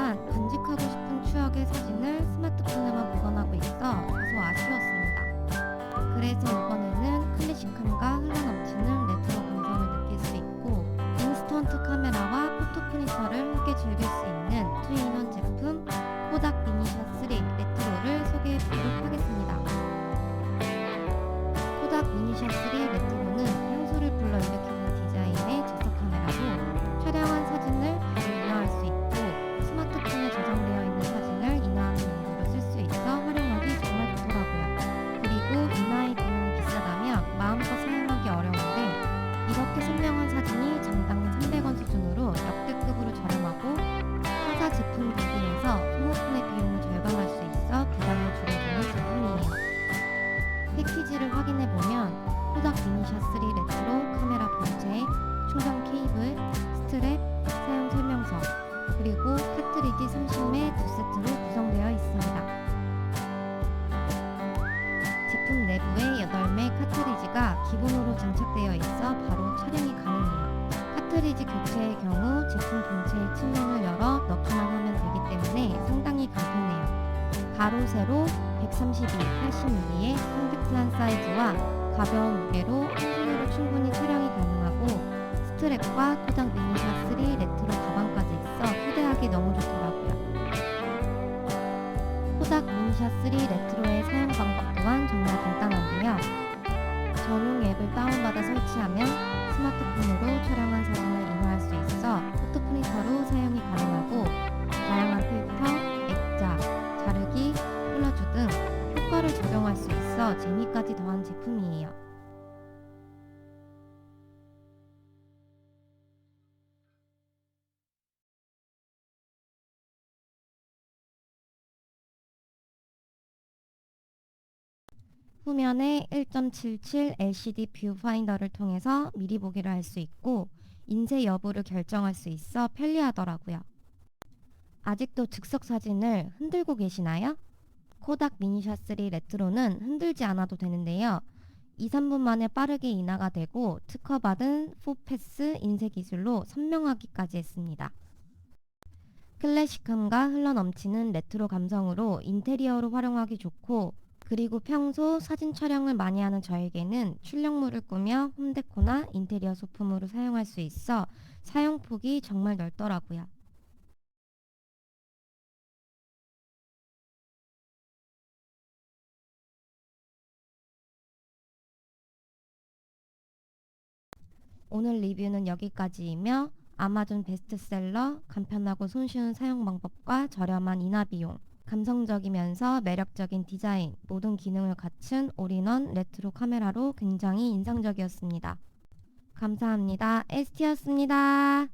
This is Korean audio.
하지만 간직하고 싶은 추억의 사진을 스마트폰에만 보관하고 있어 다소 아쉬웠습니다. 그래서 이번에는 클래식함과 흘러넘치는 레트로 감성을 느낄 수 있고 인스턴트 카메라와 포토 프린터를 함께 즐길 수 있는 투인원 제품 코닥 미니샷 3 레트로를 소개해보도록 하겠습니다. 코닥 미니샷 3 이렇게 선명한 사진이 장당 300원 수준으로 역대급으로 저렴하고 타사 제품 대비해서 소모품의 비용을 절감할 수 있어 부담을 줄여주는 제품이에요. 패키지를 확인해 보면 코닥 미니샷 3 레트로 카메라 본체, 충전 케이블, 스트랩, 사용 설명서, 그리고 카트리지 30매 두 세트로 구성되어 있습니다. 제품 내부에 장착되어 있어 바로 촬영이 가능해요. 카트리지 교체의 경우 제품 본체의 측면을 열어 넣기만 하면 되기 때문에 상당히 간편해요. 가로, 세로 132, 80mm의 컴팩트한 사이즈와 가벼운 무게로 한 손으로 충분히 촬영이 가능하고 스트랩과 코닥 미니샷 3 레트로 가방까지 있어 휴대하기 너무 좋더라고요. 코닥 미니샷 3 레트로의 사용 방법 또한 정말 간단한데요. 앱을 다운받아 설치하면 스마트폰으로 촬영한 사진을 인화할 수 있어 포토 프린터로 사용이 가능하고 다양한 필터, 액자, 자르기, 콜라주 등 효과를 적용할 수 있어 재미까지 더한 제품이에요. 후면에 1.77 LCD 뷰 파인더를 통해서 미리 보기를 할 수 있고 인쇄 여부를 결정할 수 있어 편리하더라고요. 아직도 즉석 사진을 흔들고 계시나요? 코닥 미니샷 3 레트로는 흔들지 않아도 되는데요. 2, 3분 만에 빠르게 인화가 되고 특허받은 4패스 인쇄 기술로 선명하기까지 했습니다. 클래식함과 흘러넘치는 레트로 감성으로 인테리어로 활용하기 좋고 그리고 평소 사진 촬영을 많이 하는 저에게는 출력물을 꾸며 홈데코나 인테리어 소품으로 사용할 수 있어 사용폭이 정말 넓더라고요. 오늘 리뷰는 여기까지이며 아마존 베스트셀러 간편하고 손쉬운 사용 방법과 저렴한 인하 비용 감성적이면서 매력적인 디자인, 모든 기능을 갖춘 올인원 레트로 카메라로 굉장히 인상적이었습니다. 감사합니다. ST였습니다.